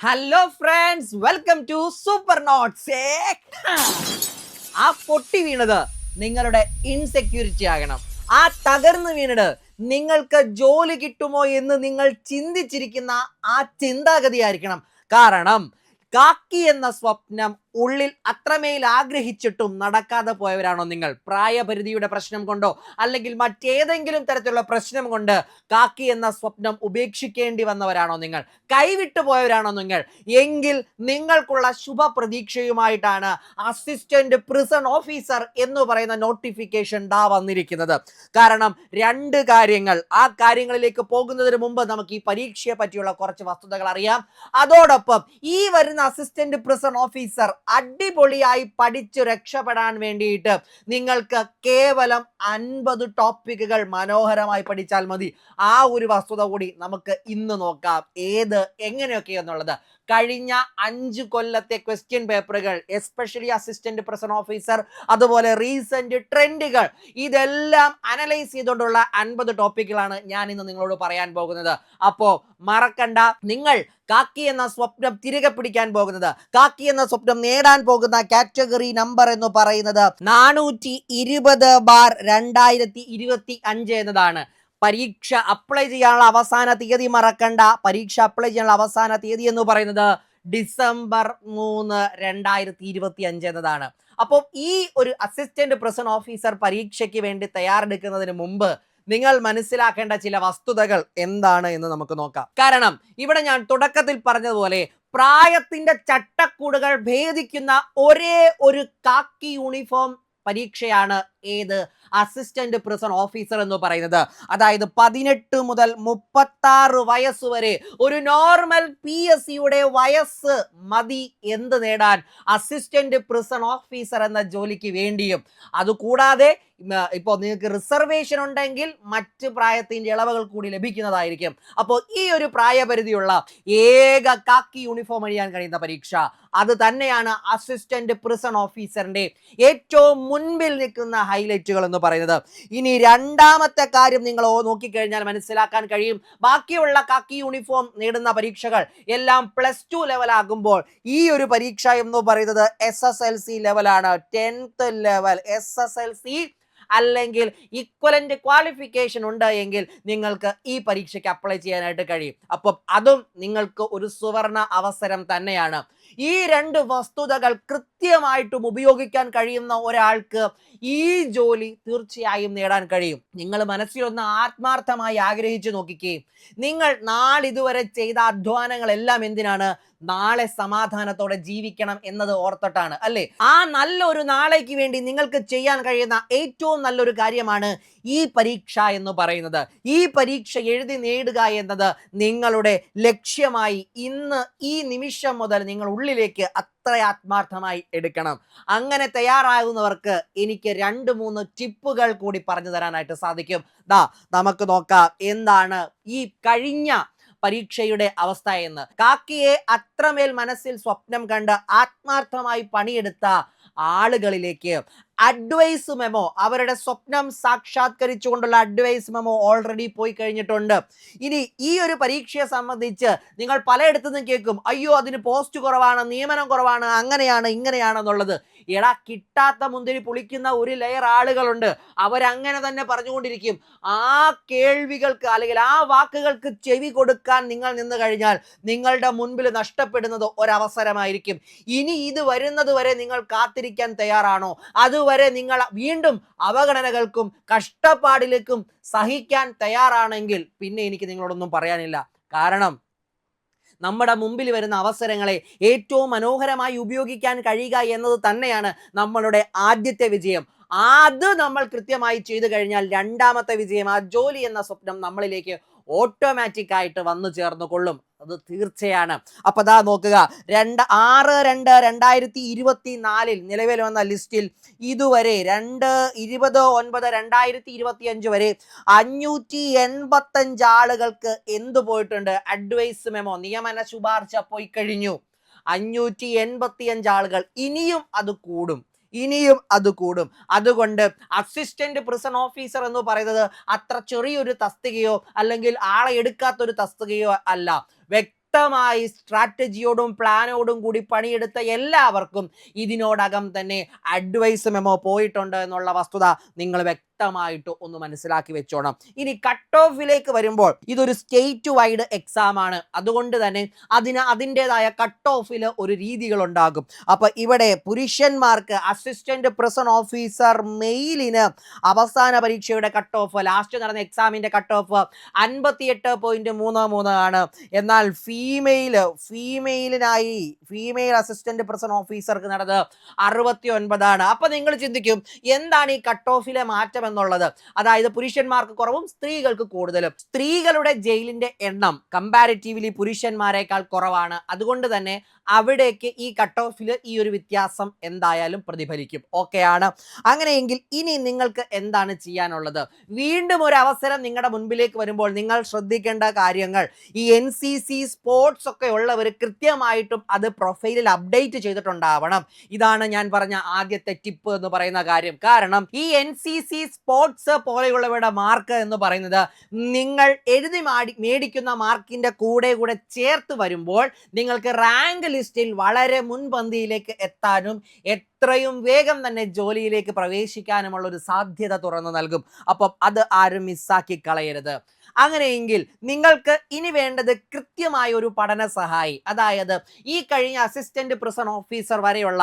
Hello friends welcome to Super Notes ആ പൊട്ടി വീണത് നിങ്ങളുടെ ഇൻസെക്യൂരിറ്റി ആകണം. ആ തകർന്നു വീണത് നിങ്ങൾക്ക് ജോലി കിട്ടുമോ എന്ന് നിങ്ങൾ ചിന്തിച്ചിരിക്കുന്ന ആ ചിന്താഗതി ആയിരിക്കണം. കാരണം കാക്കി എന്ന സ്വപ്നം ഉള്ളിൽ അത്രമേൽ ആഗ്രഹിച്ചിട്ടും നടക്കാതെ പോയവരാണോ നിങ്ങൾ? പ്രായപരിധിയുടെ പ്രശ്നം കൊണ്ടോ അല്ലെങ്കിൽ മറ്റേതെങ്കിലും തരത്തിലുള്ള പ്രശ്നം കൊണ്ട് കാക്കി എന്ന സ്വപ്നം ഉപേക്ഷിക്കേണ്ടി വന്നവരാണോ നിങ്ങൾ? കൈവിട്ടു പോയവരാണോ നിങ്ങൾ? എങ്കിൽ നിങ്ങൾക്കുള്ള ശുഭ പ്രതീക്ഷയുമായിട്ടാണ് അസിസ്റ്റന്റ് പ്രിസൺ ഓഫീസർ എന്ന് പറയുന്ന നോട്ടിഫിക്കേഷൻ ഡാ വന്നിരിക്കുന്നത്. കാരണം രണ്ട് കാര്യങ്ങൾ. ആ കാര്യങ്ങളിലേക്ക് പോകുന്നതിന് മുമ്പ് നമുക്ക് ഈ പരീക്ഷയെ പറ്റിയുള്ള കുറച്ച് വസ്തുതകൾ അറിയാം. അതോടൊപ്പം ഈ വരുന്ന അസിസ്റ്റന്റ് പ്രിസൺ ഓഫീസർ അടിപൊളിയായി പഠിച്ചു രക്ഷപ്പെടാൻ വേണ്ടിയിട്ട് നിങ്ങൾക്ക് കേവലം അൻപത് ടോപ്പിക്കുകൾ മനോഹരമായി പഠിച്ചാൽ മതി. ആ ഒരു വസ്തുത കൂടി നമുക്ക് ഇന്ന് നോക്കാം. ഏത് എങ്ങനെയൊക്കെ എന്നുള്ളത് കഴിഞ്ഞ അഞ്ച് കൊല്ലത്തെ ക്വസ്റ്റ്യൻ പേപ്പറുകൾ എസ്പെഷ്യലി അസിസ്റ്റന്റ് പ്രസന്റ് ഓഫീസർ അതുപോലെ റീസെന്റ് ട്രെൻഡുകൾ ഇതെല്ലാം അനലൈസ് ചെയ്തുകൊണ്ടുള്ള അൻപത് ടോപ്പിക്കുകളാണ് ഞാൻ ഇന്ന് നിങ്ങളോട് പറയാൻ പോകുന്നത്. അപ്പോ മറക്കണ്ട നിങ്ങൾ കാക്കി എന്ന സ്വപ്നം തിരികെ പിടിക്കാൻ പോകുന്നത് കാക്കി എന്ന സ്വപ്നം നേടാൻ പോകുന്ന കാറ്റഗറി നമ്പർ എന്ന് പറയുന്നത് നാനൂറ്റി ഇരുപത് ബാർ രണ്ടായിരത്തി ഇരുപത്തി അഞ്ച് എന്നതാണ്. പരീക്ഷ അപ്ലൈ ചെയ്യാനുള്ള അവസാന തീയതി മറക്കണ്ട. പരീക്ഷ അപ്ലൈ ചെയ്യാനുള്ള അവസാന തീയതി എന്ന് പറയുന്നത് ഡിസംബർ മൂന്ന് രണ്ടായിരത്തി ഇരുപത്തി അഞ്ച് എന്നതാണ്. അപ്പോൾ ഈ ഒരു അസിസ്റ്റന്റ് പ്രസിഡന്റ് ഓഫീസർ പരീക്ഷയ്ക്ക് വേണ്ടി തയ്യാറെടുക്കുന്നതിന് മുമ്പ് നിങ്ങൾ മനസ്സിലാക്കേണ്ട ചില വസ്തുതകൾ എന്താണ് എന്ന് നമുക്ക് നോക്കാം. കാരണം ഇവിടെ ഞാൻ തുടക്കത്തിൽ പറഞ്ഞതുപോലെ പ്രായത്തിന്റെ ചട്ടക്കൂടുകൾ ഭേദിക്കുന്ന ഒരേ ഒരു കാക്കി യൂണിഫോം പരീക്ഷയാണ് ഏത് അസിസ്റ്റന്റ് പ്രിസൺ ഓഫീസർ എന്ന് പറയുന്നത്. അതായത് പതിനെട്ട് മുതൽ മുപ്പത്തി ആറ് വയസ്സ് വരെ ഒരു നോർമൽ പി എസ് സിയുടെ വയസ്സ് മതി എന്ത് നേടാൻ അസിസ്റ്റന്റ് പ്രിസൺ ഓഫീസർ എന്ന ജോലിക്ക് വേണ്ടിയും. അതുകൂടാതെ ഇപ്പോൾ നിങ്ങൾക്ക് റിസർവേഷൻ ഉണ്ടെങ്കിൽ മറ്റ് പ്രായത്തിന്റെ ഇളവുകൾ കൂടി ലഭിക്കുന്നതായിരിക്കും. അപ്പോൾ ഈ ഒരു പ്രായപരിധിയുള്ള ഏക കാക്കി യൂണിഫോം അണിയാൻ കഴിയുന്ന പരീക്ഷ അത് തന്നെയാണ് അസിസ്റ്റന്റ് പ്രിസൺ ഓഫീസറിന്റെ ഏറ്റവും മുൻപിൽ നിൽക്കുന്ന ഹൈലൈറ്റുകൾ എന്ന് പറയുന്നത്. ഇനി രണ്ടാമത്തെ കാര്യം നിങ്ങൾ നോക്കിക്കഴിഞ്ഞാൽ മനസ്സിലാക്കാൻ കഴിയും. ബാക്കിയുള്ള കാക്കി യൂണിഫോം നേടുന്ന പരീക്ഷകൾ എല്ലാം പ്ലസ് ടു ലെവലാകുമ്പോൾ ഈ ഒരു പരീക്ഷ എന്ന് പറയുന്നത് എസ് എസ് എൽ സി ലെവലാണ് tenth level S S L C അല്ലെങ്കിൽ ഇക്വലന്റ് ക്വാളിഫിക്കേഷൻ ഉണ്ട് എങ്കിൽ നിങ്ങൾക്ക് ഈ പരീക്ഷയ്ക്ക് അപ്ലൈ ചെയ്യാനായിട്ട് കഴിയും. അപ്പം അതും നിങ്ങൾക്ക് ഒരു സുവർണ അവസരം തന്നെയാണ്. ഈ രണ്ട് വസ്തുതകൾ കൃത്യമായിട്ടും ഉപയോഗിക്കാൻ കഴിയുന്ന ഒരാൾക്ക് ഈ ജോലി തീർച്ചയായും നേടാൻ കഴിയും. നിങ്ങൾ മനസ്സിലൊന്ന് ആത്മാർത്ഥമായി ആഗ്രഹിച്ചു നോക്കിക്കേ. നിങ്ങൾ നാളിതുവരെ ചെയ്ത അധ്വാനങ്ങളെല്ലാം എന്തിനാണ്? നാളെ സമാധാനത്തോടെ ജീവിക്കണം എന്നത് ഓർത്തിട്ടാണ് അല്ലേ? ആ നല്ലൊരു നാളേക്ക് വേണ്ടി നിങ്ങൾക്ക് ചെയ്യാൻ കഴിയുന്ന ഏറ്റവും നല്ലൊരു കാര്യമാണ് ഈ പരീക്ഷ എന്ന് പറയുന്നത്. ഈ പരീക്ഷ എഴുതി നേടുക എന്നത് നിങ്ങളുടെ ലക്ഷ്യമായി ഇന്ന് ഈ നിമിഷം മുതൽ നിങ്ങൾ ഉള്ളിലേക്ക് അത്ര ആത്മാർത്ഥമായി എടുക്കണം. അങ്ങനെ തയ്യാറാകുന്നവർക്ക് എനിക്ക് രണ്ട് മൂന്ന് ടിപ്പുകൾ കൂടി പറഞ്ഞു തരാനായിട്ട് സാധിക്കും. ദാ നമുക്ക് നോക്കാം എന്താണ് ഈ കഴിഞ്ഞ പരീക്ഷയുടെ അവസ്ഥ എന്ന്. കാക്കിയെ അത്രമേൽ മനസ്സിൽ സ്വപ്നം കണ്ട് ആത്മാർത്ഥമായി പണിയെടുത്ത ആളുകളിലേക്ക് അഡ്വൈസ് മെമോ അവരുടെ സ്വപ്നം സാക്ഷാത്കരിച്ചുകൊണ്ടുള്ള അഡ്വൈസ് മെമോ ഓൾറെഡി പോയി കഴിഞ്ഞിട്ടുണ്ട്. ഇനി ഈ ഒരു പരീക്ഷയെ സംബന്ധിച്ച് നിങ്ങൾ പലയിടത്തു നിന്നും കേൾക്കും അയ്യോ അതിന് പോസ്റ്റ് കുറവാണ് നിയമനം കുറവാണ് അങ്ങനെയാണ് ഇങ്ങനെയാണെന്നുള്ളത്. എടാ കിട്ടാത്ത മുന്തിരി പുളിക്കുന്ന ഒരു ലെയർ ആളുകളുണ്ട്. അവരങ്ങനെ തന്നെ പറഞ്ഞുകൊണ്ടിരിക്കും. ആ കേൾവികൾക്ക് അല്ലെങ്കിൽ ആ വാക്കുകൾക്ക് ചെവി കൊടുക്കാൻ നിങ്ങൾ നിന്ന് കഴിഞ്ഞാൽ നിങ്ങളുടെ മുൻപിൽ നഷ്ടപ്പെടുന്നത് ഒരവസരമായിരിക്കും. ഇനി ഇത് വരുന്നത് വരെ നിങ്ങൾ കാത്തിരിക്കാൻ തയ്യാറാണോ? അതുവരെ നിങ്ങൾ വീണ്ടും അവഗണനകൾക്കും കഷ്ടപ്പാടിലേക്കും സഹിക്കാൻ തയ്യാറാണെങ്കിൽ പിന്നെ എനിക്ക് നിങ്ങളോടൊന്നും പറയാനില്ല. കാരണം നമ്മുടെ മുമ്പിൽ വരുന്ന അവസരങ്ങളെ ഏറ്റവും മനോഹരമായി ഉപയോഗിക്കാൻ കഴിയുക എന്നത് തന്നെയാണ് നമ്മളുടെ ആദ്യത്തെ വിജയം. അത് നമ്മൾ കൃത്യമായി ചെയ്തു കഴിഞ്ഞാൽ രണ്ടാമത്തെ വിജയം ആ ജോലി എന്ന സ്വപ്നം നമ്മളിലേക്ക് ഓട്ടോമാറ്റിക് ആയിട്ട് വന്നു ചേർന്നു കൊള്ളും അത് തീർച്ചയാണ്. അപ്പൊ അതാ നോക്കുക. രണ്ട് ആറ് രണ്ട് രണ്ടായിരത്തി ഇരുപത്തി നാലിൽ നിലവിൽ വന്ന ലിസ്റ്റിൽ ഇതുവരെ രണ്ട് ഇരുപത് ഒൻപത് രണ്ടായിരത്തി ഇരുപത്തി അഞ്ച് വരെ അഞ്ഞൂറ്റി എൺപത്തഞ്ച് ആളുകൾക്ക് എന്ത് പോയിട്ടുണ്ട്? അഡ്വൈസ് മെമോ നിയമന ശുപാർശ പോയി കഴിഞ്ഞു. അഞ്ഞൂറ്റി എൺപത്തി അഞ്ച് ആളുകൾ ഇനിയും അത് കൂടും. ഇനിയും അത് കൂടും. അതുകൊണ്ട് അസിസ്റ്റന്റ് പ്രിസൺ ഓഫീസർ എന്ന് പറയുന്നത് അത്ര ചെറിയൊരു തസ്തികയോ അല്ലെങ്കിൽ ആളെ എടുക്കാത്തൊരു തസ്തികയോ അല്ല. വ്യക്തമായി സ്ട്രാറ്റജിയോടും പ്ലാനോടും കൂടി പണിയെടുത്ത എല്ലാവർക്കും ഇതിനോടകം തന്നെ അഡ്വൈസ് മെമോ പോയിട്ടുണ്ട് എന്നുള്ള വസ്തുത നിങ്ങൾ വ്യക്തമായിട്ട് ഒന്ന് മനസ്സിലാക്കി വെച്ചോണം. ഇനി കട്ട് ഓഫിലേക്ക് വരുമ്പോൾ ഇതൊരു സ്റ്റേറ്റ് വൈഡ് എക്സാം ആണ്. അതുകൊണ്ട് തന്നെ അതിന് അതിന്റെതായ കട്ട് ഓഫിൽ ഒരു രീതികൾ ഉണ്ടാകും അപ്പൊ ഇവിടെ പുരുഷന്മാർക്ക് അസിസ്റ്റന്റ് പ്രസൺ ഓഫീസർ മെയിലിന് അവസാന പരീക്ഷയുടെ കട്ട് ഓഫ് ലാസ്റ്റ് നടന്ന എക്സാമിന്റെ കട്ട് ഓഫ് അൻപത്തിയെട്ട് പോയിന്റ് മൂന്ന് മൂന്ന് ആണ്. എന്നാൽ ഫീമെയിൽ ഫീമെയിലിനായി ഫീമെയിൽ അസിസ്റ്റന്റ് പ്രസൺ ഓഫീസർക്ക് നടന്നത് അറുപത്തി ഒൻപതാണ് അപ്പൊ നിങ്ങൾ ചിന്തിക്കും എന്താണ് ഈ കട്ട് ഓഫിലെ മാറ്റം എന്നുള്ളത്. അതായത് പുരുഷന്മാർക്ക് കുറവും സ്ത്രീകൾക്ക് കൂടുതലും. സ്ത്രീകളുടെ ജയിലിന്റെ എണ്ണം കമ്പാരിറ്റീവ്ലി പുരുഷന്മാരെക്കാൾ കുറവാണ്. അതുകൊണ്ട് തന്നെ അവിടേക്ക് ഈ കട്ട് ഓഫിൽ ഈ ഒരു വ്യത്യാസം എന്തായാലും പ്രതിഫലിക്കും. ഓക്കെയാണ് അങ്ങനെയെങ്കിൽ ഇനി നിങ്ങൾക്ക് എന്താണ് ചെയ്യാനുള്ളത്? വീണ്ടും ഒരു അവസരം നിങ്ങളുടെ മുൻപിലേക്ക് വരുമ്പോൾ നിങ്ങൾ ശ്രദ്ധിക്കേണ്ട കാര്യങ്ങൾ. ഈ എൻ സി സി സ്പോർട്സ് ഒക്കെ ഉള്ളവർ കൃത്യമായിട്ടും അത് പ്രൊഫൈലിൽ അപ്ഡേറ്റ് ചെയ്തിട്ടുണ്ടാവണം. ഇതാണ് ഞാൻ പറഞ്ഞ ആദ്യത്തെ ടിപ്പ് എന്ന് പറയുന്ന കാര്യം. കാരണം ഈ എൻ സി സി സ്പോർട്സ് പോലെയുള്ളവരുടെ മാർക്ക് എന്ന് പറയുന്നത് നിങ്ങൾ എഴുതി മാടി മേടിക്കുന്ന മാർക്കിന്റെ കൂടെ കൂടെ ചേർത്ത് വരുമ്പോൾ നിങ്ങൾക്ക് റാങ്ക് ലിസ്റ്റിൽ വളരെ മുൻപന്തിയിലേക്ക് എത്താനും എത്രയും വേഗം തന്നെ ജോലിയിലേക്ക് പ്രവേശിക്കാനുമുള്ള ഒരു സാധ്യത തുറന്നു നൽകും. അപ്പം അത് ആരും മിസ്സാക്കി കളയരുത്. അങ്ങനെയെങ്കിൽ നിങ്ങൾക്ക് ഇനി വേണ്ടത് കൃത്യമായ ഒരു പഠന സഹായി. അതായത് ഈ കഴിഞ്ഞ അസിസ്റ്റന്റ് പ്രസൺ ഓഫീസർ വരെയുള്ള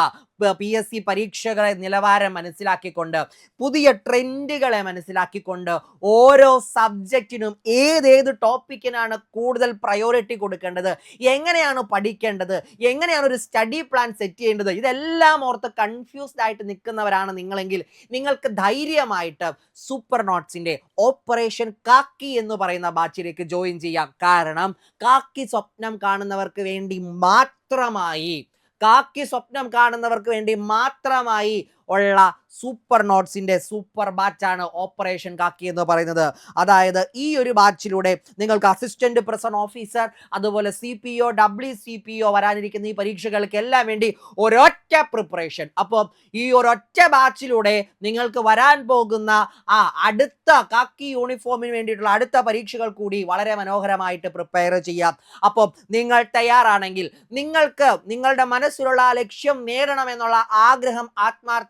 പി എസ് സി പരീക്ഷകളെ നിലവാരം മനസ്സിലാക്കിക്കൊണ്ട് പുതിയ ട്രെൻഡുകളെ മനസ്സിലാക്കിക്കൊണ്ട് ഓരോ സബ്ജക്റ്റിനും ഏതേത് ടോപ്പിക്കിനാണ് കൂടുതൽ പ്രയോറിറ്റി കൊടുക്കേണ്ടത് എങ്ങനെയാണ് പഠിക്കേണ്ടത് എങ്ങനെയാണ് ഒരു സ്റ്റഡി പ്ലാൻ സെറ്റ് ചെയ്യേണ്ടത് ഇതെല്ലാം ഓർത്ത് കൺഫ്യൂസ്ഡ് ആയിട്ട് നിൽക്കുന്നവരാണ് നിങ്ങളെങ്കിൽ നിങ്ങൾക്ക് ധൈര്യമായിട്ട് സൂപ്പർ നോട്ട്സിന്റെ ഓപ്പറേഷൻ കാക്കി എന്ന് പറയുന്ന ബാച്ചിലേക്ക് ജോയിൻ ചെയ്യാം. കാരണം കാക്കി സ്വപ്നം കാണുന്നവർക്ക് വേണ്ടി മാത്രമായി കാക്കി സ്വപ്നം കാണുന്നവർക്ക് വേണ്ടി മാത്രമായി ഉള്ള സൂപ്പർ നോട്ട്സിന്റെ സൂപ്പർ ബാച്ചാണ് ഓപ്പറേഷൻ കാക്കി എന്ന് പറയുന്നത്. അതായത് ഈ ഒരു ബാച്ചിലൂടെ നിങ്ങൾക്ക് അസിസ്റ്റന്റ് പ്രസൺ ഓഫീസർ അതുപോലെ C P O W C P O വരാനിരിക്കുന്ന ഈ പരീക്ഷകൾക്കെല്ലാം വേണ്ടി ഒരൊറ്റ പ്രിപ്പറേഷൻ. അപ്പോൾ ഈ ഒരൊറ്റ ബാച്ചിലൂടെ നിങ്ങൾക്ക് വരാൻ പോകുന്ന ആ അടുത്ത കാക്കി യൂണിഫോമിന് വേണ്ടിയിട്ടുള്ള അടുത്ത പരീക്ഷകൾ കൂടി വളരെ മനോഹരമായിട്ട് പ്രിപ്പയർ ചെയ്യാം. അപ്പോൾ നിങ്ങൾ തയ്യാറാണെങ്കിൽ നിങ്ങൾക്ക് നിങ്ങളുടെ മനസ്സിലുള്ള ആ ലക്ഷ്യം നേടണമെന്നുള്ള ആഗ്രഹം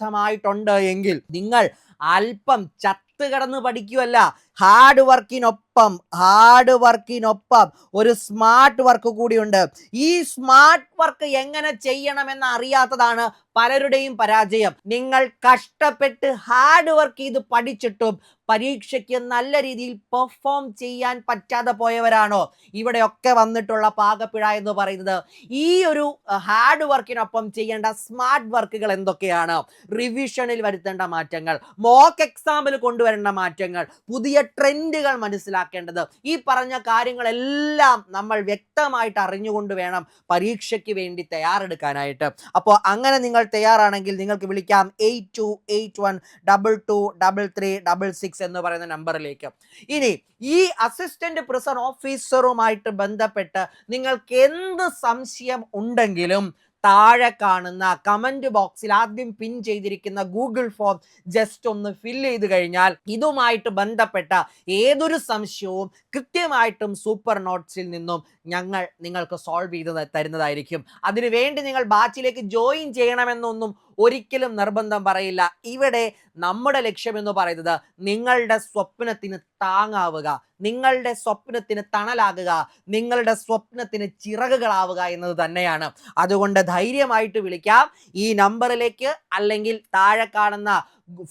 ആത്മാർത്ഥമായിട്ടുണ്ട് എങ്കിൽ നിങ്ങൾ അല്പം ചത്ത് കിടന്ന് പഠിക്കുമല്ല ഹാർഡ് വർക്കിനൊപ്പം ഹാർഡ് വർക്കിനൊപ്പം ഒരു സ്മാർട്ട് വർക്ക് കൂടിയുണ്ട്. ഈ സ്മാർട്ട് വർക്ക് എങ്ങനെ ചെയ്യണമെന്ന് അറിയാത്തതാണ് പലരുടെയും പരാജയം. നിങ്ങൾ കഷ്ടപ്പെട്ട് ഹാർഡ് വർക്ക് ചെയ്ത് പഠിച്ചിട്ടും പരീക്ഷയ്ക്ക് നല്ല രീതിയിൽ പെർഫോം ചെയ്യാൻ പറ്റാതെ പോയവരാണോ? ഇവിടെയൊക്കെ വന്നിട്ടുള്ള പാകപ്പിഴ എന്ന് പറയുന്നത് ഈ ഒരു ഹാർഡ് വർക്കിനൊപ്പം ചെയ്യേണ്ട സ്മാർട്ട് വർക്കുകൾ എന്തൊക്കെയാണ്? റിവിഷനിൽ വരുത്തേണ്ട മാറ്റങ്ങൾ മോക്ക് എക്സാമ്പിൾ കൊണ്ടുവരേണ്ട മാറ്റങ്ങൾ പുതിയ ട്രെൻഡുകൾ മനസ്സിലാക്കേണ്ടത്. ഈ പറഞ്ഞ കാര്യങ്ങളെല്ലാം നമ്മൾ വ്യക്തമായിട്ട് അറിഞ്ഞുകൊണ്ട് വേണം പരീക്ഷയ്ക്ക് വേണ്ടി തയ്യാറെടുക്കാനായിട്ട്. അപ്പോൾ അങ്ങനെ നിങ്ങൾ തയ്യാറാണെങ്കിൽ നിങ്ങൾക്ക് വിളിക്കാം. Eight two eight one double two double three double six എന്ന് പറയുന്ന നമ്പറിലേക്ക്. ഇനി ഈ അസിസ്റ്റന്റ് പ്രിസൺ ഓഫീസറുമായിട്ട് ബന്ധപ്പെട്ട് നിങ്ങൾക്ക് എന്ത് സംശയം ഉണ്ടെങ്കിലും താഴെ കാണുന്ന കമന്റ് ബോക്സിൽ ആദ്യം പിൻ ചെയ്തിരിക്കുന്ന ഗൂഗിൾ ഫോം ജസ്റ്റ് ഒന്ന് ഫില്ല് ചെയ്ത് കഴിഞ്ഞാൽ ഇതുമായിട്ട് ബന്ധപ്പെട്ട ഏതൊരു സംശയവും കൃത്യമായിട്ടും സൂപ്പർ നോട്ട്സിൽ നിന്നും ഞങ്ങൾ നിങ്ങൾക്ക് സോൾവ് ചെയ്ത് തരുന്നതായിരിക്കും. അതിനുവേണ്ടി നിങ്ങൾ ബാച്ചിലേക്ക് ജോയിൻ ചെയ്യണമെന്നൊന്നും ഒരിക്കലും നിർബന്ധം പറയില്ല. ഇവിടെ നമ്മുടെ ലക്ഷ്യം എന്ന് പറയുന്നത് നിങ്ങളുടെ സ്വപ്നത്തിന് താങ്ങാവുക നിങ്ങളുടെ സ്വപ്നത്തിന് തണലാകുക നിങ്ങളുടെ സ്വപ്നത്തിന് ചിറകുകളാവുക എന്നത് തന്നെയാണ്. അതുകൊണ്ട് ധൈര്യമായിട്ട് വിളിക്കാം. ഈ നമ്പറിലേക്ക് അല്ലെങ്കിൽ താഴെ കാണുന്ന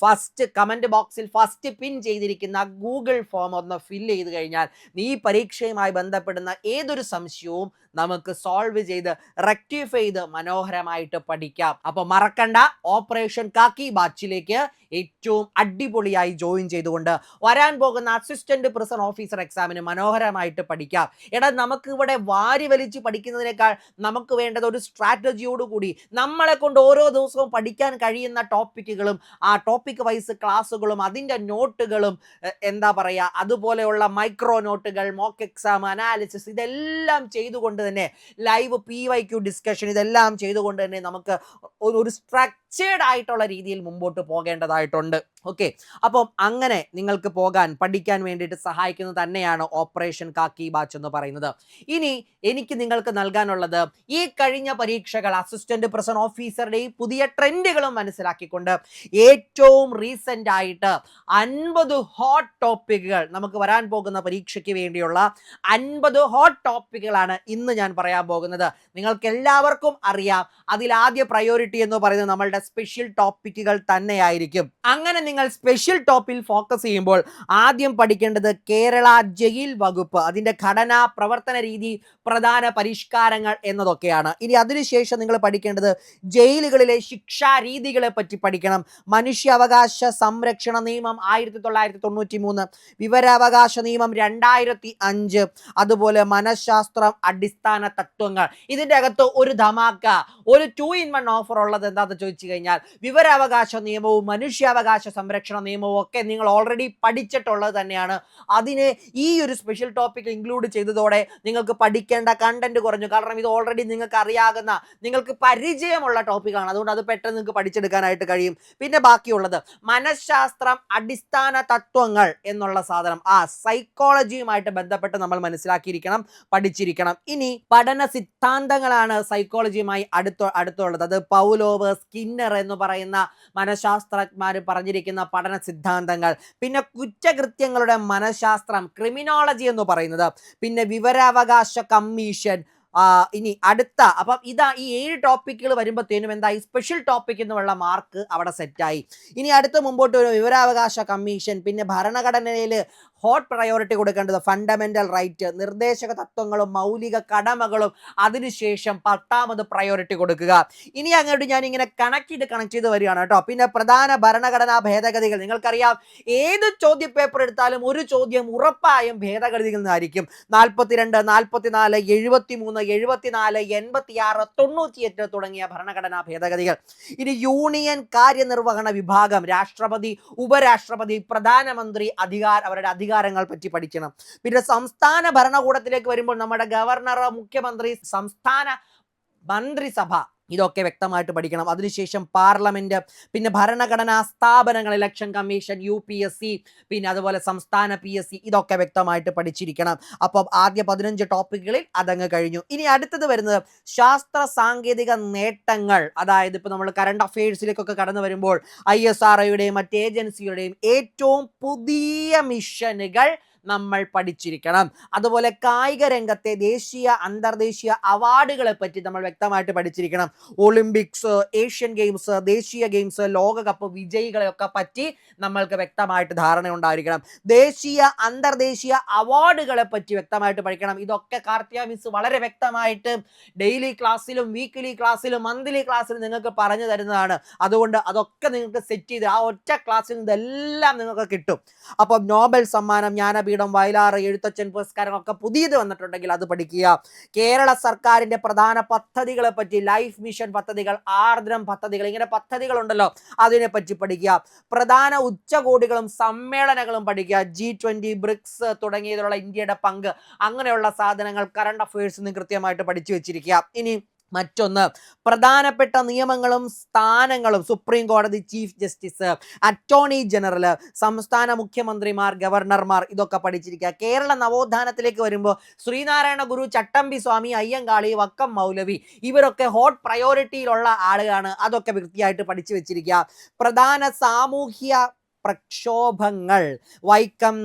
ഫസ്റ്റ് കമന്റ് ബോക്സിൽ ഫസ്റ്റ് പിൻ ചെയ്തിരിക്കുന്ന ഗൂഗിൾ ഫോം ഒന്ന് ഫില്ല് ചെയ്ത് കഴിഞ്ഞാൽ നീ പരീക്ഷയുമായി ബന്ധപ്പെടുന്ന ഏതൊരു സംശയവും നമുക്ക് സോൾവ് ചെയ്ത് റെക്ടിഫൈ ചെയ്ത് മനോഹരമായിട്ട് പഠിക്കാം. അപ്പോൾ മറക്കണ്ട ഓപ്പറേഷൻ കാക്കി ബാച്ചിലേക്ക് ഏറ്റവും അടിപൊളിയായി ജോയിൻ ചെയ്തുകൊണ്ട് വരാൻ പോകുന്ന അസിസ്റ്റന്റ് പ്രിസൺ ഓഫീസർ എക്സാമിന് മനോഹരമായിട്ട് പഠിക്കാം. എടാ നമുക്ക് ഇവിടെ വാരി വലിച്ച് പഠിക്കുന്നതിനേക്കാൾ നമുക്ക് വേണ്ടത് ഒരു സ്ട്രാറ്റജിയോടുകൂടി നമ്മളെ കൊണ്ട് ഓരോ ദിവസവും പഠിക്കാൻ കഴിയുന്ന ടോപ്പിക്കുകളും ആ ടോപ്പിക് വൈസ് ക്ലാസ്സുകളും അതിന്റെ നോട്ടുകളും എന്താ പറയുക അതുപോലെയുള്ള മൈക്രോ നോട്ടുകൾ മോക്ക് എക്സാം അനാലിസിസ് ഇതെല്ലാം ചെയ്തുകൊണ്ട് തന്നെ live P Y Q discussion ഇതെല്ലാം ചെയ്തുകൊണ്ട് തന്നെ നമുക്ക് ഒരു- സ്ട്രക്ചേർഡ് ആയിട്ടുള്ള രീതിയിൽ മുമ്പോട്ട് പോകേണ്ടതായിട്ടുണ്ട്. ഓക്കെ അപ്പം അങ്ങനെ നിങ്ങൾക്ക് പോകാൻ പഠിക്കാൻ വേണ്ടിയിട്ട് സഹായിക്കുന്നത് തന്നെയാണ് ഓപ്പറേഷൻ കാക്കി ബാച്ച് എന്ന് പറയുന്നത്. ഇനി എനിക്ക് നിങ്ങൾക്ക് നൽകാനുള്ളത് ഈ കഴിഞ്ഞ പരീക്ഷകൾ അസിസ്റ്റന്റ് പ്രസന്റ് ഈ പുതിയ ട്രെൻഡുകളും മനസ്സിലാക്കിക്കൊണ്ട് ഏറ്റവും റീസെന്റ് ആയിട്ട് അൻപത് ഹോട്ട് ടോപ്പിക്കുകൾ നമുക്ക് വരാൻ പോകുന്ന പരീക്ഷയ്ക്ക് വേണ്ടിയുള്ള അൻപത് ഹോട്ട് ടോപ്പിക്കുകളാണ് ഇന്ന് ഞാൻ പറയാൻ പോകുന്നത്. നിങ്ങൾക്ക് എല്ലാവർക്കും അറിയാം അതിൽ ആദ്യ പ്രയോറിറ്റി എന്ന് പറയുന്നത് നമ്മളുടെ സ്പെഷ്യൽ ടോപ്പിക്കുകൾ തന്നെയായിരിക്കും. അങ്ങനെ നിങ്ങൾ സ്പെഷ്യൽ ടോപ്പിൽ ഫോക്കസ് ചെയ്യുമ്പോൾ ആദ്യം പഠിക്കേണ്ടത് കേരള ജയിൽ വകുപ്പ് അതിന്റെ ഘടന പ്രവർത്തന രീതി പ്രധാന പരിഷ്കാരങ്ങൾ എന്നതൊക്കെയാണ്. ഇനി അതിനുശേഷം നിങ്ങൾ പഠിക്കേണ്ടത് ജയിലുകളിലെ ശിക്ഷാ രീതികളെ പറ്റി പഠിക്കണം. മനുഷ്യാവകാശ സംരക്ഷണ നിയമം ആയിരത്തി തൊള്ളായിരത്തി തൊണ്ണൂറ്റി മൂന്ന് വിവരാവകാശ നിയമം രണ്ടായിരത്തി അഞ്ച് അതുപോലെ മനഃശാസ്ത്രം അടിസ്ഥാന തത്വങ്ങൾ. ഇതിന്റെ അകത്ത് ഒരു ധമാക്ക ഒരു ടു ഇൻ വൺ ഓഫർ ഉള്ളത് എന്താണെന്ന് ചോദിച്ചു കഴിഞ്ഞാൽ വിവരാവകാശ നിയമവും മനുഷ്യാവകാശ സംരക്ഷണ നിയമവും ഒക്കെ നിങ്ങൾ ഓൾറെഡി പഠിച്ചിട്ടുള്ളത് തന്നെയാണ്. അതിനെ ഈ ഒരു സ്പെഷ്യൽ ടോപ്പിക് ഇൻക്ലൂഡ് ചെയ്തതോടെ നിങ്ങൾക്ക് പഠിക്കേണ്ട കണ്ടന്റ് കുറഞ്ഞു. കാരണം ഇത് ഓൾറെഡി നിങ്ങൾക്ക് അറിയാകുന്ന നിങ്ങൾക്ക് പരിചയമുള്ള ടോപ്പിക്കാണ് അതുകൊണ്ട് അത് പെട്ടെന്ന് നിങ്ങൾക്ക് പഠിച്ചെടുക്കാനായിട്ട് കഴിയും. പിന്നെ ബാക്കിയുള്ളത് മനഃശാസ്ത്രം അടിസ്ഥാന തത്വങ്ങൾ എന്നുള്ള സാധനം. ആ സൈക്കോളജിയുമായിട്ട് ബന്ധപ്പെട്ട് നമ്മൾ മനസ്സിലാക്കിയിരിക്കണം പഠിച്ചിരിക്കണം. ഇനി പഠന സിദ്ധാന്തങ്ങളാണ് സൈക്കോളജിയുമായി അടുത്ത അടുത്തുള്ളത്. അത് പൗലോവ് സ്കിന്നർ എന്ന് പറയുന്ന മനഃശാസ്ത്രജ്ഞർ പറഞ്ഞിരിക്കുന്ന പഠന സിദ്ധാന്തങ്ങൾ. പിന്നെ കുറ്റകൃത്യങ്ങളുടെ മനഃശാസ്ത്രം ക്രിമിനോളജി എന്ന് പറയുന്നത്. പിന്നെ വിവരാവകാശ കമ്മീഷൻ ഇനി അടുത്ത അപ്പം ഇതാ ഈ ഏഴ് ടോപ്പിക്കുകൾ വരുമ്പോഴത്തേനും എന്താ ഈ സ്പെഷ്യൽ ടോപ്പിക് എന്നുള്ള മാർക്ക് അവിടെ സെറ്റായി ഇനി അടുത്ത മുമ്പോട്ട് ഒരു വിവരാവകാശ കമ്മീഷൻ പിന്നെ ഭരണഘടനയിൽ ഹോട്ട് പ്രയോറിറ്റി കൊടുക്കേണ്ടത് ഫണ്ടമെന്റൽ റൈറ്റ് നിർദ്ദേശക തത്വങ്ങളും മൗലിക കടമകളും. അതിനുശേഷം പത്താമത് പ്രയോറിറ്റി കൊടുക്കുക. ഇനി അങ്ങോട്ട് ഞാൻ ഇങ്ങനെ കണക്ട് ചെയ്ത് കണക്ട് ചെയ്ത് വരികയാണ് കേട്ടോ. പിന്നെ പ്രധാന ഭരണഘടനാ ഭേദഗതികൾ. നിങ്ങൾക്കറിയാം ഏത് ചോദ്യ പേപ്പർ എടുത്താലും ഒരു ചോദ്യം ഉറപ്പായും ഭേദഗതികളിൽ നിന്നായിരിക്കും. നാൽപ്പത്തിരണ്ട് നാൽപ്പത്തിനാല് എഴുപത്തി മൂന്ന് എഴുപത്തിനാല് എൺപത്തിയാറ് തൊണ്ണൂറ്റിയെട്ട് തുടങ്ങിയ ഭരണഘടനാ ഭേദഗതികൾ. ഇനി യൂണിയൻ കാര്യനിർവഹണ വിഭാഗം രാഷ്ട്രപതി ഉപരാഷ്ട്രപതി പ്രധാനമന്ത്രി അധികാര അവരുടെ അധികാരങ്ങൾ പറ്റി പഠിക്കണം. പിന്നെ സംസ്ഥാന ഭരണകൂടത്തിലേക്ക് വരുമ്പോൾ നമ്മുടെ ഗവർണർ മുഖ്യമന്ത്രി സംസ്ഥാന മന്ത്രിസഭ ഇതൊക്കെ വ്യക്തമായിട്ട് പഠിക്കണം. അതിനുശേഷം പാർലമെന്റ് പിന്നെ ഭരണഘടനാ സ്ഥാപനങ്ങൾ election commission U P S C പിന്നെ അതുപോലെ സംസ്ഥാന പി എസ് സി ഇതൊക്കെ വ്യക്തമായിട്ട് പഠിച്ചിരിക്കണം. അപ്പം ആദ്യ പതിനഞ്ച് ടോപ്പിക്കുകളിൽ അതങ്ങ് കഴിഞ്ഞു. ഇനി അടുത്തത് വരുന്നത് ശാസ്ത്ര സാങ്കേതിക നേട്ടങ്ങൾ. അതായത് ഇപ്പൊ നമ്മൾ കറണ്ട് അഫയേഴ്സിലേക്കൊക്കെ കടന്നു വരുമ്പോൾ ഐ എസ് ആർ ഒയുടെയും മറ്റ് ഏജൻസികളുടെയും ഏറ്റവും പുതിയ മിഷനുകൾ നമ്മൾ പഠിച്ചിരിക്കണം. അതുപോലെ കായിക രംഗത്തെ ദേശീയ അന്തർദേശീയ അവാർഡുകളെ പറ്റി നമ്മൾ വ്യക്തമായിട്ട് പഠിച്ചിരിക്കണം. ഒളിമ്പിക്സ് ഏഷ്യൻ ഗെയിംസ് ദേശീയ ഗെയിംസ് ലോകകപ്പ് വിജയികളെയൊക്കെ പറ്റി നമ്മൾക്ക് വ്യക്തമായിട്ട് ധാരണ ഉണ്ടായിരിക്കണം. ദേശീയ അന്തർദേശീയ അവാർഡുകളെ പറ്റി വ്യക്തമായിട്ട് പഠിക്കണം. ഇതൊക്കെ കാർത്തിക മിസ് വളരെ വ്യക്തമായിട്ട് ഡെയിലി ക്ലാസ്സിലും വീക്ക്ലി ക്ലാസ്സിലും മന്ത്ലി ക്ലാസ്സിലും നിങ്ങൾക്ക് പറഞ്ഞു തരുന്നതാണ്. അതുകൊണ്ട് അതൊക്കെ നിങ്ങൾക്ക് സെറ്റ് ചെയ്ത് ആ ഒറ്റ ക്ലാസ്സിൽ നിന്ന് ഇതെല്ലാം നിങ്ങൾക്ക് കിട്ടും. അപ്പം നോബൽ സമ്മാനം ജ്ഞാനപീഠം വയലാർ എഴുത്തച്ഛൻ പുരസ്കാരം ഒക്കെ പുതിയത് വന്നിട്ടുണ്ടെങ്കിൽ അത് പഠിക്കുക. കേരള സർക്കാരിന്റെ പ്രധാന പദ്ധതികളെ പറ്റി ലൈഫ് മിഷൻ പദ്ധതികൾ ആർദ്രം പദ്ധതികൾ ഇങ്ങനെ പദ്ധതികൾ ഉണ്ടല്ലോ അതിനെ പറ്റി പഠിക്കുക. പ്രധാന ഉച്ചകോടികളും സമ്മേളനങ്ങളും പഠിക്കുക. ജി ട്വന്റി ബ്രിക്സ് തുടങ്ങിയതിലുള്ള ഇന്ത്യയുടെ പങ്ക് അങ്ങനെയുള്ള സാധനങ്ങൾ കറണ്ട് അഫയേഴ്സ് കൃത്യമായിട്ട് പഠിച്ചു വെച്ചിരിക്കുക. ഇനി മറ്റൊന്ന് പ്രധാനപ്പെട്ട നിയമങ്ങളും സ്ഥാനങ്ങളും സുപ്രീം കോടതി ചീഫ് ജസ്റ്റിസ് അറ്റോർണി ജനറൽ സംസ്ഥാന മുഖ്യമന്ത്രിമാർ ഗവർണർമാർ ഇതൊക്കെ പഠിച്ചിരിക്കുക. കേരള നവോത്ഥാനത്തിലേക്ക് വരുമ്പോൾ ശ്രീനാരായണ ഗുരു ചട്ടമ്പി സ്വാമി അയ്യങ്കാളി വക്കം മൗലവി ഇവരൊക്കെ ഹോട്ട് പ്രയോറിറ്റിയിലുള്ള ആളുകളാണ്. അതൊക്കെ വൃത്തിയായിട്ട് പഠിച്ചു വെച്ചിരിക്കുക. പ്രധാന സാമൂഹ്യ പ്രക്ഷോഭങ്ങൾ. വൈക്കം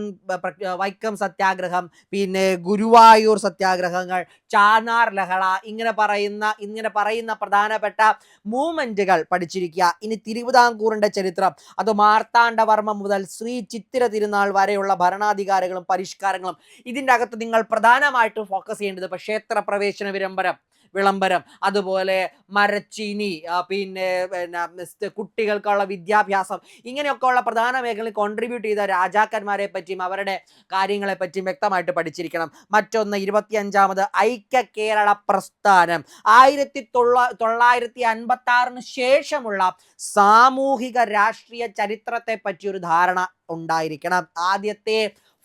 വൈക്കം സത്യാഗ്രഹം പിന്നെ ഗുരുവായൂർ സത്യാഗ്രഹങ്ങൾ ചാനാർ ലഹള ഇങ്ങനെ പറയുന്ന ഇങ്ങനെ പറയുന്ന പ്രധാനപ്പെട്ട മൂവ്മെന്റുകൾ പഠിച്ചിരിക്കുക. ഇനി തിരുവിതാംകൂറിന്റെ ചരിത്രം. അത് മാർത്താണ്ഡവർമ്മ മുതൽ ശ്രീ ചിത്തിര തിരുനാൾ വരെയുള്ള ഭരണാധികാരികളും പരിഷ്കാരങ്ങളും. ഇതിന്റെ അകത്ത് നിങ്ങൾ പ്രധാനമായിട്ടും ഫോക്കസ് ചെയ്യേണ്ടത് ഇപ്പോൾ ക്ഷേത്ര പ്രവേശന വിളംബരം വിളംബരം. അതുപോലെ മരച്ചീനി പിന്നെ പിന്നെ കുട്ടികൾക്കുള്ള വിദ്യാഭ്യാസം. ഇങ്ങനെയൊക്കെയുള്ള പ്രധാന മേഖലയിൽ കോൺട്രിബ്യൂട്ട് ചെയ്ത രാജാക്കന്മാരെ പറ്റിയും അവരുടെ കാര്യങ്ങളെ പറ്റിയും വ്യക്തമായിട്ട് പഠിച്ചിരിക്കണം. മറ്റൊന്ന് ഇരുപത്തിയഞ്ചാമത് ഐക്യ കേരള പ്രസ്ഥാനം. ആയിരത്തി തൊള്ള തൊള്ളായിരത്തി അൻപത്തി ആറിന് ശേഷമുള്ള സാമൂഹിക രാഷ്ട്രീയ ചരിത്രത്തെ പറ്റിയൊരു ധാരണ ഉണ്ടായിരിക്കണം. ആദ്യത്തെ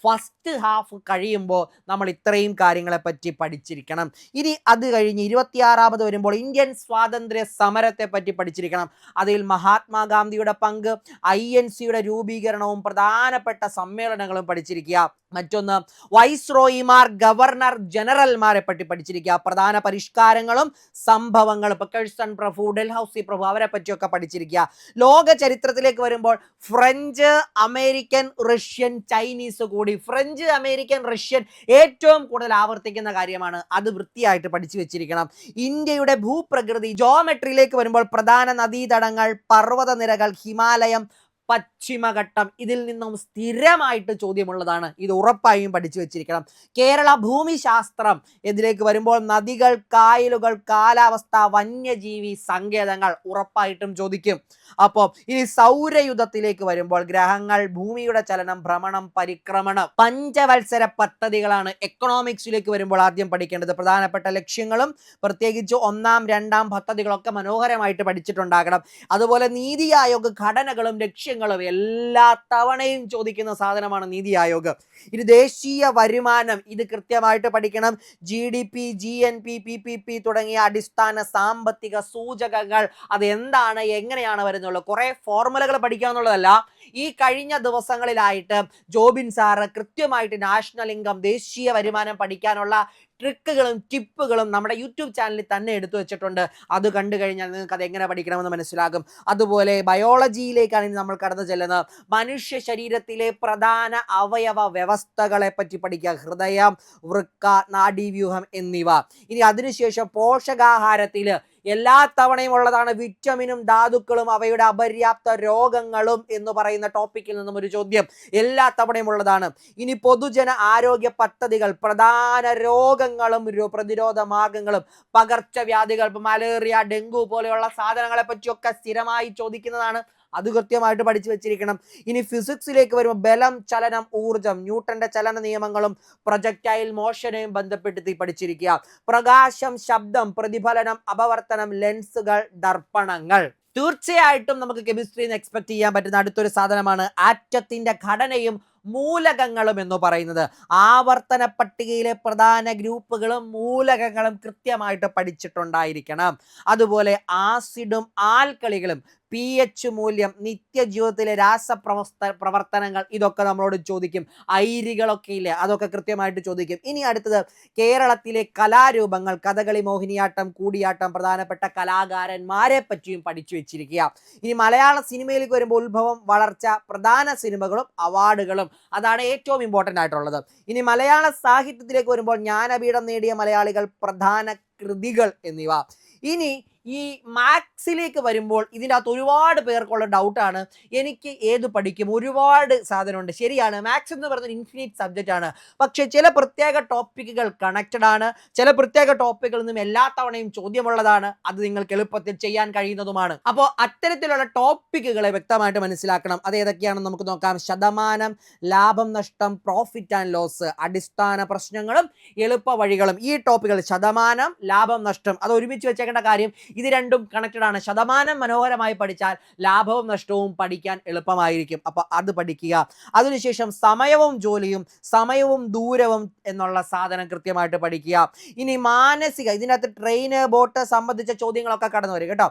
ഫസ്റ്റ് ഹാഫ് കഴിയുമ്പോൾ നമ്മൾ ഇത്രയും കാര്യങ്ങളെ പറ്റി പഠിച്ചിരിക്കണം. ഇനി അത് കഴിഞ്ഞ് ഇരുപത്തിയാറാമത് വരുമ്പോൾ ഇന്ത്യൻ സ്വാതന്ത്ര്യ സമരത്തെ പറ്റി പഠിച്ചിരിക്കണം. അതിൽ മഹാത്മാഗാന്ധിയുടെ പങ്ക് ഐ എൻ സിയുടെ രൂപീകരണവും പ്രധാനപ്പെട്ട സമ്മേളനങ്ങളും പഠിച്ചിരിക്കുക. മറ്റൊന്ന് വൈസ്രോയിമാർ ഗവർണർ ജനറൽമാരെ പറ്റി പഠിച്ചിരിക്കുക. പ്രധാന പരിഷ്കാരങ്ങളും സംഭവങ്ങളും ഇപ്പൊ കഴ്സൺ പ്രഭു ഡൽഹൌസി പ്രഭു അവരെ പറ്റിയൊക്കെ പഠിച്ചിരിക്കുക. ലോക ചരിത്രത്തിലേക്ക് വരുമ്പോൾ ഫ്രഞ്ച് അമേരിക്കൻ റഷ്യൻ ചൈനീസ് കൂടി ഫ്രഞ്ച് അമേരിക്കൻ റഷ്യൻ ഏറ്റവും കൂടുതൽ ആവർത്തിക്കുന്ന കാര്യമാണ് അത് വൃത്തിയായിട്ട് പഠിച്ചു വെച്ചിരിക്കണം. ഇന്ത്യയുടെ ഭൂപ്രകൃതി ജോമെട്രിയിലേക്ക് വരുമ്പോൾ പ്രധാന നദീതടങ്ങൾ പർവതനിരകൾ ഹിമാലയം പശ്ചിമഘട്ടം. ഇതിൽ നിന്നും സ്ഥിരമായിട്ട് ചോദ്യമുള്ളതാണ്. ഇത് ഉറപ്പായും പഠിച്ചു വെച്ചിരിക്കണം. കേരള ഭൂമിശാസ്ത്രം. ഇതിലേക്ക് വരുമ്പോൾ നദികൾ കായലുകൾ കാലാവസ്ഥ വന്യജീവി സങ്കേതങ്ങൾ ഉറപ്പായിട്ടും ചോദിക്കും. അപ്പോൾ ഇനി സൗരയുധത്തിലേക്ക് വരുമ്പോൾ ഗ്രഹങ്ങൾ ഭൂമിയുടെ ചലനം ഭ്രമണം പരിക്രമണം പഞ്ചവത്സര പദ്ധതികളാണ് എക്കണോമിക്സിലേക്ക് വരുമ്പോൾ ആദ്യം പഠിക്കേണ്ടത്. പ്രധാനപ്പെട്ട ലക്ഷ്യങ്ങളും പ്രത്യേകിച്ച് ഒന്നാം രണ്ടാം പദ്ധതികളൊക്കെ മനോഹരമായിട്ട് പഠിച്ചിട്ടുണ്ടാകണം. അതുപോലെ നീതി ആയോഗ് ഘടനകളും ലക്ഷ്യങ്ങളും എല്ലാ തവണയും ചോദിക്കുന്ന സാധനമാണ് നീതി ആയോഗ്. ഇത് ദേശീയ വരുമാനം ഇത് കൃത്യമായിട്ട് പഠിക്കണം. G D P G N P P P P തുടങ്ങിയ അടിസ്ഥാന സാമ്പത്തിക സൂചകങ്ങൾ അത് എന്താണ് എങ്ങനെയാണ് വരുന്നുള്ളത്? കുറെ ഫോർമുലകൾ പഠിക്കുക എന്നുള്ളതല്ല ഈ കഴിഞ്ഞ ദിവസങ്ങളിലായിട്ട് ജോബിൻ സാറ് കൃത്യമായിട്ട് നാഷണൽ ഇൻകം ദേശീയ വരുമാനം പഠിക്കാനുള്ള ട്രിക്കുകളും ടിപ്പുകളും നമ്മുടെ യൂട്യൂബ് ചാനലിൽ തന്നെ എടുത്തു വെച്ചിട്ടുണ്ട്. അത് കണ്ടു കഴിഞ്ഞാൽ നിങ്ങൾക്ക് അത് എങ്ങനെ പഠിക്കണമെന്ന് മനസ്സിലാകും. അതുപോലെ ബയോളജിയിലേക്കാണ് ഇനി നമ്മൾ കടന്നു ചെല്ലുന്നത്. മനുഷ്യ ശരീരത്തിലെ പ്രധാന അവയവ വ്യവസ്ഥകളെ പറ്റി പഠിക്കുക. ഹൃദയം വൃക്ക നാഡീവ്യൂഹം എന്നിവ. ഇനി അതിനുശേഷം പോഷകാഹാരത്തിൽ എല്ലാ തവണയും ഉള്ളതാണ് വിറ്റമിനും ധാതുക്കളും അവയുടെ അപര്യാപ്ത രോഗങ്ങളും എന്ന് പറയുന്ന ടോപ്പിക്കിൽ നിന്നും ഒരു ചോദ്യം എല്ലാ തവണയും ഉള്ളതാണ്. ഇനി പൊതുജന ആരോഗ്യ പദ്ധതികൾ പ്രധാന രോഗങ്ങളും പ്രതിരോധ മാർഗങ്ങളും പകർച്ചവ്യാധികൾ മലേറിയ ഡെങ്കു പോലെയുള്ള സാധനങ്ങളെ പറ്റിയൊക്കെ സ്ഥിരമായി ചോദിക്കുന്നതാണ്. അത് കൃത്യമായിട്ട് പഠിച്ചു വെച്ചിരിക്കണം. ഇനി ഫിസിക്സിലേക്ക് വരുമ്പോൾ ബലം ചലനം ഊർജം ന്യൂട്ടന്റെ ചലന നിയമങ്ങളും പ്രൊജക്റ്റൈൽ മോഷനെയും ബന്ധപ്പെടുത്തി പഠിച്ചിരിക്കുക. പ്രകാശം ശബ്ദം പ്രതിഫലനം അപവർത്തനം ലെൻസുകൾ ദർപ്പണങ്ങൾ. തീർച്ചയായിട്ടും നമുക്ക് കെമിസ്ട്രിയിൽ നിന്ന് എക്സ്പെക്ട് ചെയ്യാൻ പറ്റുന്ന അടുത്തൊരു സാധനമാണ് ആറ്റത്തിന്റെ ഘടനയും മൂലകങ്ങളും എന്ന് പറയുന്നത്. ആവർത്തന പട്ടികയിലെ പ്രധാന ഗ്രൂപ്പുകളും മൂലകങ്ങളും കൃത്യമായിട്ട് പഠിച്ചിട്ടുണ്ടായിരിക്കണം. അതുപോലെ ആസിഡും ആൽക്കളികളും പി എച്ച് മൂല്യം നിത്യജീവിതത്തിലെ രാസപ്രവസ്ഥ പ്രവർത്തനങ്ങൾ ഇതൊക്കെ നമ്മളോട് ചോദിക്കും. ഐരികളൊക്കെ ഇല്ലേ? അതൊക്കെ കൃത്യമായിട്ട് ചോദിക്കും. ഇനി അടുത്തത് കേരളത്തിലെ കലാരൂപങ്ങൾ കഥകളി മോഹിനിയാട്ടം കൂടിയാട്ടം പ്രധാനപ്പെട്ട കലാകാരന്മാരെ പറ്റിയും പഠിച്ചു വെച്ചിരിക്കുക. ഇനി മലയാള സിനിമയിലേക്ക് വരുമ്പോൾ ഉത്ഭവം വളർച്ച പ്രധാന സിനിമകളും അവാർഡുകളും. അതാണ് ഏറ്റവും ഇമ്പോർട്ടന്റ് ആയിട്ടുള്ളത്. ഇനി മലയാള സാഹിത്യത്തിലേക്ക് വരുമ്പോൾ ജ്ഞാനപീഠം നേടിയ മലയാളികൾ പ്രധാന കൃതികൾ എന്നിവ. ഇനി ഈ മാത്സിലേക്ക് വരുമ്പോൾ ഇതിന്റെ അകത്ത് ഒരുപാട് പേർക്കുള്ള ഡൗട്ടാണ് എനിക്ക് ഏത് പഠിക്കും? ഒരുപാട് സാധനമുണ്ട്. ശരിയാണ്. മാത്സ് എന്ന് പറയുന്നത് ഇൻഫിനിറ്റ് സബ്ജക്റ്റ് ആണ്. പക്ഷേ ചില പ്രത്യേക ടോപ്പിക്കുകൾ കണക്റ്റഡ് ആണ്. ചില പ്രത്യേക ടോപ്പിക്കുകൾ നിന്നും എല്ലാ തവണയും ചോദ്യമുള്ളതാണ്. അത് നിങ്ങൾക്ക് എളുപ്പത്തിൽ ചെയ്യാൻ കഴിയുന്നതുമാണ്. അപ്പോൾ അത്തരത്തിലുള്ള ടോപ്പിക്കുകളെ വ്യക്തമായിട്ട് മനസ്സിലാക്കണം. അത് ഏതൊക്കെയാണെന്ന് നമുക്ക് നോക്കാം. ശതമാനം ലാഭം നഷ്ടം പ്രോഫിറ്റ് ആൻഡ് ലോസ് അടിസ്ഥാന പ്രശ്നങ്ങളും എളുപ്പ വഴികളും ഈ ടോപ്പിക്കുകൾ ശതമാനം ലാഭം നഷ്ടം അത് ഒരുമിച്ച് വെച്ചേക്കേണ്ട കാര്യം ഇത് രണ്ടും കണക്റ്റഡ് ആണ്. ശതമാനം മനോഹരമായി പഠിച്ചാൽ ലാഭവും നഷ്ടവും പഠിക്കാൻ എളുപ്പമായിരിക്കും. അപ്പൊ അത് പഠിക്കുക. അതിനുശേഷം സമയവും ജോലിയും സമയവും ദൂരവും എന്നുള്ള സാധനം കൃത്യമായിട്ട് പഠിക്കുക. ഇനി മാനസിക ഇതിനകത്ത് ട്രെയിന് ബോട്ട് സംബന്ധിച്ച ചോദ്യങ്ങളൊക്കെ കടന്നു വരും കേട്ടോ.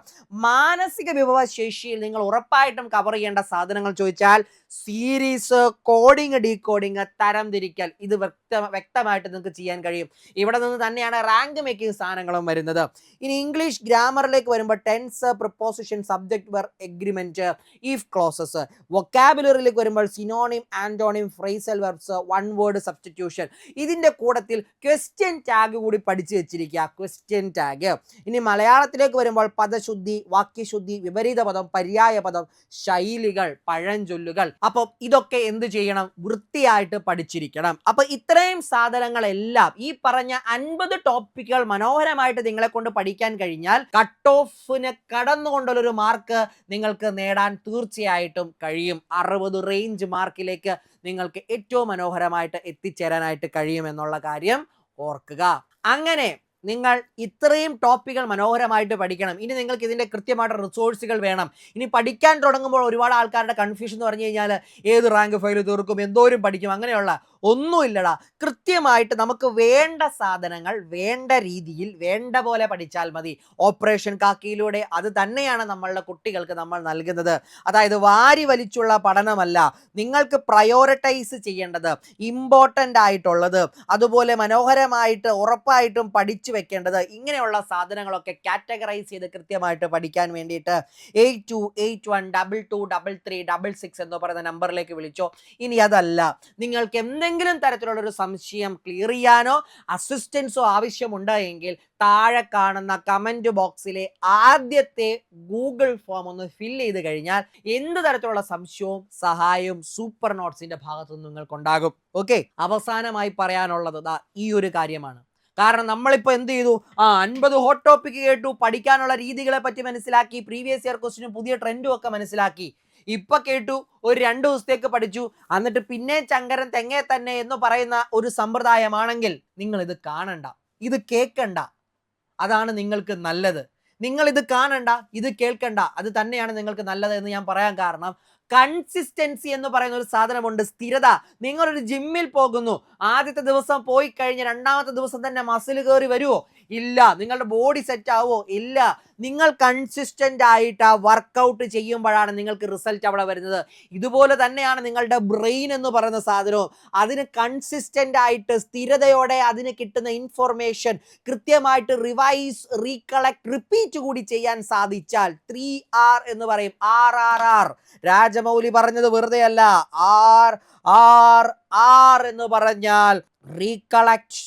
മാനസിക വിഭവശേഷിയിൽ നിങ്ങൾ ഉറപ്പായിട്ടും കവർ ചെയ്യേണ്ട സാധനങ്ങൾ ചോദിച്ചാൽ സീരീസ് കോഡിങ് ഡീകോഡിങ് തരം തിരിക്കൽ. ഇത് വ്യക്ത വ്യക്തമായിട്ട് നിങ്ങൾക്ക് ചെയ്യാൻ കഴിയും. ഇവിടെ നിന്ന് തന്നെയാണ് റാങ്ക് മേക്കിംഗ് സാധനങ്ങളും വരുന്നത്. ഇനി ഇംഗ്ലീഷ് ഗ്രാമർ ഗ്രാമറിലേക്ക് വരുമ്പോൾ tense preposition subject verb agreement if clauses വൊക്കാബുലറിയിലേക്ക് വരുമ്പോൾ synonym antonym phrasal verbs one word substitution ഇതിന്റെ കൂടത്തിൽ ക്വസ്റ്റ്യൻ ടാഗ് കൂടി പഠിച്ചു വെച്ചിരിക്കുക. ക്വസ്റ്റ്യൻ ടാഗ് ഇനി മലയാളത്തിലേക്ക് വരുമ്പോൾ പദശുദ്ധി വാക്യശുദ്ധി വിപരീത പദം പര്യായ പദം ശൈലികൾ പഴഞ്ചൊല്ലുകൾ. അപ്പം ഇതൊക്കെ എന്ത് ചെയ്യണം? വൃത്തിയായിട്ട് പഠിച്ചിരിക്കണം. അപ്പൊ ഇത്രയും സാധനങ്ങളെല്ലാം ഈ പറഞ്ഞ അൻപത് ടോപ്പിക്കുകൾ മനോഹരമായിട്ട് നിങ്ങളെ കൊണ്ട് പഠിക്കാൻ കഴിഞ്ഞാൽ കട്ട് ഓഫിന് കടന്നുകൊണ്ടുള്ളൊരു മാർക്ക് നിങ്ങൾക്ക് നേടാൻ തീർച്ചയായിട്ടും കഴിയും. അറുപത് റേഞ്ച് മാർക്കിലേക്ക് നിങ്ങൾക്ക് ഏറ്റവും മനോഹരമായിട്ട് എത്തിച്ചേരാനായിട്ട് കഴിയുമെന്നുള്ള കാര്യം ഓർക്കുക. അങ്ങനെ നിങ്ങൾ ഇത്രയും ടോപ്പിക്കുകൾ മനോഹരമായിട്ട് പഠിക്കണം. ഇനി നിങ്ങൾക്ക് ഇതിന്റെ കൃത്യമായിട്ട് റിസോഴ്സുകൾ വേണം. ഇനി പഠിക്കാൻ തുടങ്ങുമ്പോൾ ഒരുപാട് ആൾക്കാരുടെ കൺഫ്യൂഷൻ എന്ന് പറഞ്ഞു കഴിഞ്ഞാൽ ഏത് റാങ്ക് ഫയൽ തീർക്കും എന്തോരും പഠിക്കും അങ്ങനെയുള്ള ഒന്നുമില്ലടാ കൃത്യമായിട്ട് നമുക്ക് വേണ്ട സാധനങ്ങൾ വേണ്ട രീതിയിൽ വേണ്ട പോലെ പഠിച്ചാൽ മതി. ഓപ്പറേഷൻ കാക്കിയിലൂടെ അത് തന്നെയാണ് നമ്മളുടെ കുട്ടികൾക്ക് നമ്മൾ നൽകുന്നത്. അതായത് വാരി വലിച്ചുള്ള പഠനമല്ല നിങ്ങൾക്ക് പ്രയോറിറ്റൈസ് ചെയ്യേണ്ടത് ഇമ്പോർട്ടന്റ് ആയിട്ടുള്ളത് അതുപോലെ മനോഹരമായിട്ട് ഉറപ്പായിട്ടും പഠിച്ചു വെക്കേണ്ടത്. ഇങ്ങനെയുള്ള സാധനങ്ങളൊക്കെ കാറ്റഗറൈസ് ചെയ്ത് കൃത്യമായിട്ട് പഠിക്കാൻ വേണ്ടിയിട്ട് eight two eight one double two double three double six എന്ന് പറയുന്ന നമ്പറിലേക്ക് വിളിച്ചോ. ഇനി അതല്ല. നിങ്ങൾക്ക് എന്തെങ്കിലും തരത്തിലുള്ള ഒരു സംശയം ക്ലിയർ ചെയ്യാനോ അസിസ്റ്റൻസോ ആവശ്യമുണ്ട് എങ്കിൽ താഴെ കാണുന്ന കമന്റ് ബോക്സിലെ ആദ്യത്തെ ഗൂഗിൾ ഫോം ഒന്ന് ഫിൽ ചെയ്ത് കഴിഞ്ഞാൽ എന്ത് തരത്തിലുള്ള സംശയവും സഹായവും സൂപ്പർ നോട്ട്സിന്റെ ഭാഗത്തു നിന്ന് നിങ്ങൾക്കുണ്ടാകും. ഓക്കെ അവസാനമായി പറയാനുള്ളത് ഈ ഒരു കാര്യമാണ്. കാരണം നമ്മളിപ്പോൾ എന്ത് ചെയ്തു? ആ അൻപത് ഹോട്ട് ടോപ്പിക് കേട്ടു. പഠിക്കാനുള്ള രീതികളെ പറ്റി മനസ്സിലാക്കി. പ്രീവിയസ് ഇയർ ക്വസ്റ്റിനും പുതിയ ട്രെൻഡും ഒക്കെ മനസ്സിലാക്കി. ഇപ്പൊ കേട്ടു. ഒരു രണ്ട് ദിവസത്തേക്ക് പഠിച്ചു. എന്നിട്ട് പിന്നെ ചങ്കരൻ തെങ്ങേ തന്നെ എന്ന് പറയുന്ന ഒരു സമ്പ്രദായമാണെങ്കിൽ നിങ്ങൾ ഇത് കാണണ്ട. ഇത് കേൾക്കണ്ട അതാണ് നിങ്ങൾക്ക് നല്ലത്. നിങ്ങൾ ഇത് കാണണ്ട. ഇത് കേൾക്കണ്ട. അത് തന്നെയാണ് നിങ്ങൾക്ക് നല്ലത് എന്ന് ഞാൻ പറയാൻ കാരണം. കൺസിസ്റ്റൻസി എന്ന് പറയുന്ന ഒരു സാധനമുണ്ട് സ്ഥിരത. നിങ്ങളൊരു ജിമ്മിൽ പോകുന്നു. ആദ്യത്തെ ദിവസം പോയി കഴിഞ്ഞ് രണ്ടാമത്തെ ദിവസം തന്നെ മസിൽ കയറി വരുമോ ഇല്ല. നിങ്ങളുടെ ബോഡി സെറ്റ് ആവോ? ഇല്ല. നിങ്ങൾ കൺസിസ്റ്റന്റ് ആയിട്ട് ആ വർക്കൗട്ട് ചെയ്യുമ്പോഴാണ് നിങ്ങൾക്ക് റിസൾട്ട് അവിടെ വരുന്നത്. ഇതുപോലെ തന്നെയാണ് നിങ്ങളുടെ ബ്രെയിൻ എന്ന് പറയുന്ന സാധനവും. അതിന് കൺസിസ്റ്റന്റ് ആയിട്ട് സ്ഥിരതയോടെ അതിന് കിട്ടുന്ന ഇൻഫോർമേഷൻ കൃത്യമായിട്ട് റിവൈസ് റീകളക്ട് റിപ്പീറ്റ് കൂടി ചെയ്യാൻ സാധിച്ചാൽ ത്രീ ആർ എന്ന് പറയും. ആർ ആർ ആർ രാജമൗലി പറഞ്ഞത് വെറുതെ അല്ല ആർ ആർ ആർ എന്ന് പറഞ്ഞാൽ റീകളക്ട്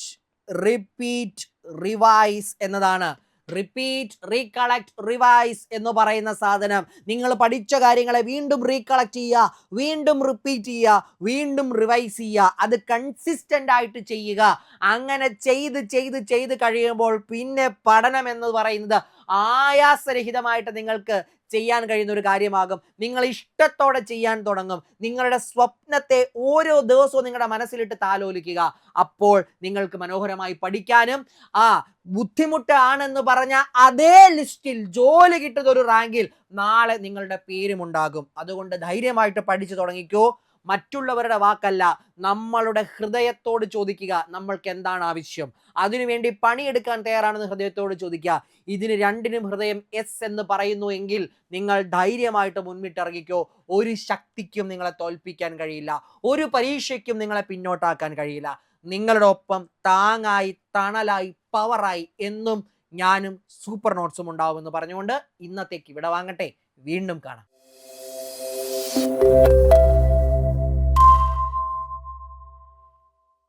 റിപ്പീറ്റ് റിവൈസ് എന്നതാണ്. റിപ്പീറ്റ് റീകളക്ട് റിവൈസ് എന്ന് പറയുന്ന സാധനം. നിങ്ങൾ പഠിച്ച കാര്യങ്ങളെ വീണ്ടും റീകളക്ട് ചെയ്യുക വീണ്ടും റിപ്പീറ്റ് ചെയ്യുക വീണ്ടും റിവൈസ് ചെയ്യുക. അത് കൺസിസ്റ്റന്റ് ആയിട്ട് ചെയ്യുക. അങ്ങനെ ചെയ്ത് ചെയ്ത് ചെയ്ത് കഴിയുമ്പോൾ പിന്നെ പഠനം എന്ന് പറയുന്നത് ആയാസരഹിതമായിട്ട് നിങ്ങൾക്ക് ചെയ്യാൻ കഴിയുന്ന ഒരു കാര്യമാകും. നിങ്ങൾ ഇഷ്ടത്തോടെ ചെയ്യാൻ തുടങ്ങും. നിങ്ങളുടെ സ്വപ്നത്തെ ഓരോ ദിവസവും നിങ്ങളുടെ മനസ്സിലിട്ട് താലോലിക്കുക. അപ്പോൾ നിങ്ങൾക്ക് മനോഹരമായി പഠിക്കാനും ആ ബുദ്ധിമുട്ടാണെന്ന് പറഞ്ഞ അതേ ലിസ്റ്റിൽ ജോലി കിട്ടുന്ന ഒരു റാങ്കിൽ നാളെ നിങ്ങളുടെ പേരും ഉണ്ടാകും അതുകൊണ്ട് ധൈര്യമായിട്ട് പഠിച്ചു തുടങ്ങിക്കോ. മറ്റുള്ളവരുടെ വാക്കല്ല നമ്മളുടെ ഹൃദയത്തോട് ചോദിക്കുക നമ്മൾക്ക് എന്താണ് ആവശ്യം? അതിനുവേണ്ടി പണിയെടുക്കാൻ തയ്യാറാണെന്ന് ഹൃദയത്തോട് ചോദിക്കുക. ഇതിന് രണ്ടിനും ഹൃദയം എസ് എന്ന് പറയുന്നു എങ്കിൽ നിങ്ങൾ ധൈര്യമായിട്ട് മുന്നിട്ടിറങ്ങിക്കോ. ഒരു ശക്തിക്കും നിങ്ങളെ തോൽപ്പിക്കാൻ കഴിയില്ല. ഒരു പരീക്ഷയ്ക്കും നിങ്ങളെ പിന്നോട്ടാക്കാൻ കഴിയില്ല. നിങ്ങളുടെ ഒപ്പം താങ്ങായി തണലായി പവറായി എന്നും ഞാനും സൂപ്പർ നോട്ട്സും ഉണ്ടാവുമെന്ന് പറഞ്ഞുകൊണ്ട് ഇന്നത്തേക്ക് ഇവിടെ വാങ്ങട്ടെ വീണ്ടും കാണാം.